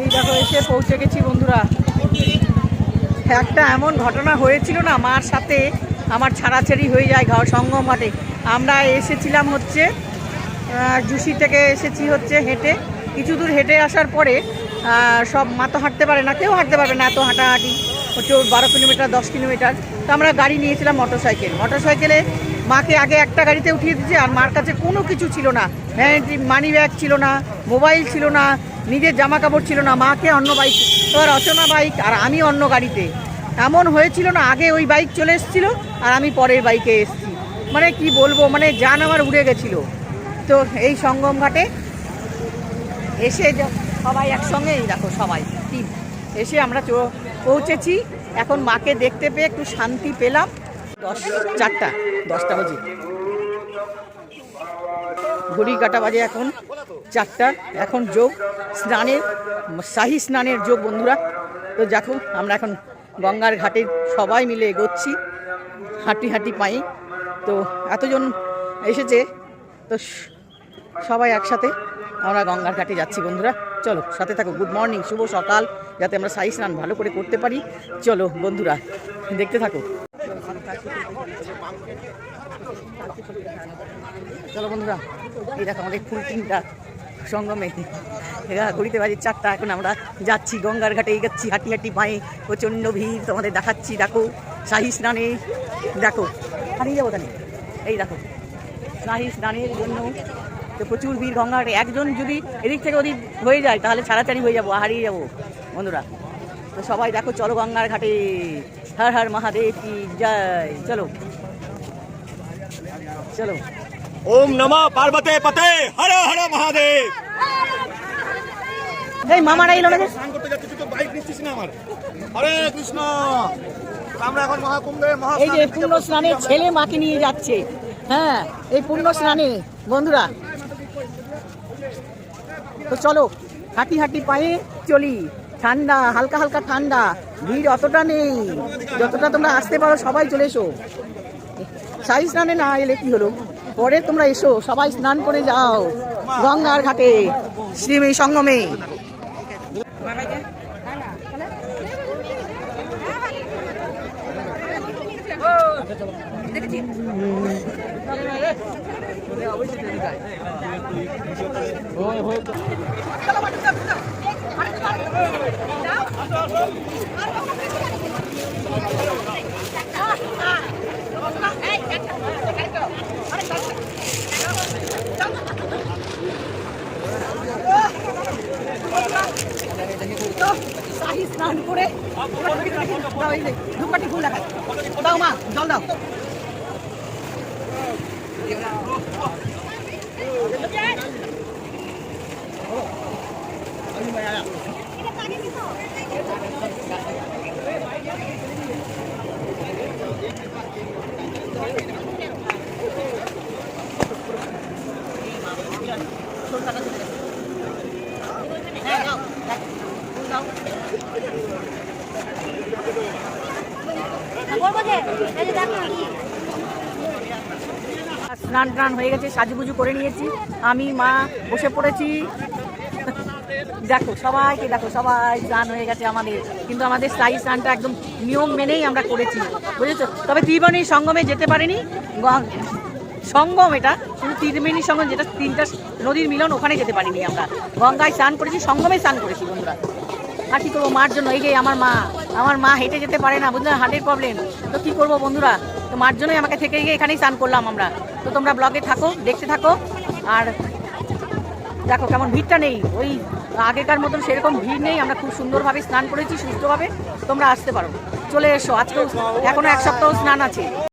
এই দেখো এসে পৌঁছে গেছি বন্ধুরা। একটা এমন ঘটনা হয়েছিল না মার সাথে আমার ছাড়াছাড়ি হয়ে যায় ঘর সঙ্গম ঘাটে আমরা এসেছিলাম হচ্ছে জুসি থেকে এসেছি হচ্ছে হেঁটে। কিছু দূর হেঁটে আসার পরে সব মা তো হাঁটতে পারে না কেউ হাঁটতে পারবে না এত হাঁটাহাঁটি। হচ্ছে ওর বারো কিলোমিটার দশ কিলোমিটার। তো আমরা গাড়ি নিয়েছিলাম মোটর সাইকেল মোটর সাইকেলে মাকে আগে একটা গাড়িতে উঠিয়ে দিয়েছি আর মার কাছে কোনো কিছু ছিল না। মানি ব্যাগ ছিল না মোবাইল ছিল না, নিজের জামা কাপড় ছিল না, মাকে অন্য বাইক এবার রচনা বাইক আর আমি অন্য গাড়িতে। এমন হয়েছিল না, আগে ওই বাইক চলে এসেছিল আর আমি পরের বাইকে এসেছি। মানে কি বলব মানে যান আমার উড়ে গেছিল। তো এই সঙ্গম ঘাটে এসে সবাই একসঙ্গে, এই দেখো সবাই টিম এসে আমরা পৌঁছেছি। এখন মাকে দেখতে পেয়ে একটু শান্তি পেলাম। দশ, চারটা, দশটা বাজে। ঘড়ি কাটা বাজে এখন চারটা, এখন যোগ স্নানের, শাহী স্নানের যোগ বন্ধুরা। তো দেখো, আমরা এখন গঙ্গার ঘাটে সবাই মিলে এগোচ্ছি, হাঁটি হাঁটি পাই তো এতজন এসেছে, তো সবাই একসাথে আমরা গঙ্গার ঘাটে যাচ্ছি বন্ধুরা। চলো, সাথে থাকো, গুড মর্নিং, শুভ সকাল, যাতে আমরা সাই স্নান ভালো করে করতে পারি। চলো বন্ধুরা, দেখতে থাকো। চলো বন্ধুরা, এই দেখো আমাদের ফুল টিমটা সঙ্গমে। ঘুরিতে বাড়ির চারটা, এখন আমরা যাচ্ছি গঙ্গার ঘাটে, এগাচ্ছি হাঁটি হাঁটি পায়ে, প্রচণ্ড ভিড় তোমাদের দেখাচ্ছি, দেখো, শাহী স্নানে, দেখো, হারিয়ে যাব তাহলে এই দেখো, শাহী স্নানের জন্য তো প্রচুর ভিড় গঙ্গার একজন যদি এদিক থেকে ওদিক হয়ে যায়, তাহলে ছাড়াছাড়ি হয়ে যাব, হারিয়ে যাব, বন্ধুরা। তো সবাই দেখো, চলো গঙ্গার ঘাটে। হর হর মহাদেব কি জয়, চলো। চলো। ওম নমঃ পার্বতে পতে হর হর মহাদেব। এই মামারা এলো না? স্নান করতে যাচ্ছি তো বাইক নিচ্ছিস না আমার। হরে কৃষ্ণ। আমরা এখন মহাকুম্ভে মহা এই যে পূর্ণ স্নানে ছেলে মাকে নিয়ে যাচ্ছে। হ্যাঁ এই পূর্ণ স্নানে বন্ধুরা। তো চলো হাঁটি হাঁটি পায়ে চলি। ঠান্ডা হালকা হালকা ঠান্ডা। ভিড় অতটা নেই। যতটা তোমরা আসতে পারো সবাই চলে এসো। সাই স্নানে না এলে কি হলো? পরে তোমরা এসো সবাই স্নান করে যাও গঙ্গার ঘাটে শ্রীমী সঙ্গমে তো শাহী স্নান করে ধূপকাঠি ফুল দেখায়। দাও মা জল দাও। হ্যাঁ দাও দাও, ফুল দাও স্নান টান হয়ে গেছে, সাজুগুজু করে নিয়েছি। আমি, মা বসে পড়েছি। দেখো সবাইকে, দেখো সবাই স্নান হয়ে গেছে আমাদের। কিন্তু আমাদের স্থায়ী স্নানটা একদম নিয়ম মেনেই আমরা করেছি, বুঝেছ? তবে ত্রিবেণী সঙ্গমে যেতে পারিনি সঙ্গম এটা কিন্তু ত্রিবেণী সঙ্গম যেটা তিনটা নদীর মিলন, ওখানে যেতে পারিনি আমরা। গঙ্গায় স্নান করেছি, সঙ্গমে স্নান করেছি বন্ধুরা। কি করব, মার জন্য। এই যে আমার মা আমার মা হেঁটে যেতে পারে না, বুঝলে? হার্টের প্রবলেম তো কি করব বন্ধুরা? তো মার জন্যই আমাকে থেকে গিয়ে এখানেই স্নান করলাম আমরা। তো তোমরা ব্লগে থাকো, দেখতে থাকো। আর দেখো কেমন ভিড়টা নেই। ওই আগেকার মতন সেরকম ভিড় নেই। আমরা খুব সুন্দরভাবে স্নান করেছি, সুস্থভাবে। তোমরা আসতে পারো। চলে এসো। আজকেও এখনও এক সপ্তাহ স্নান আছে।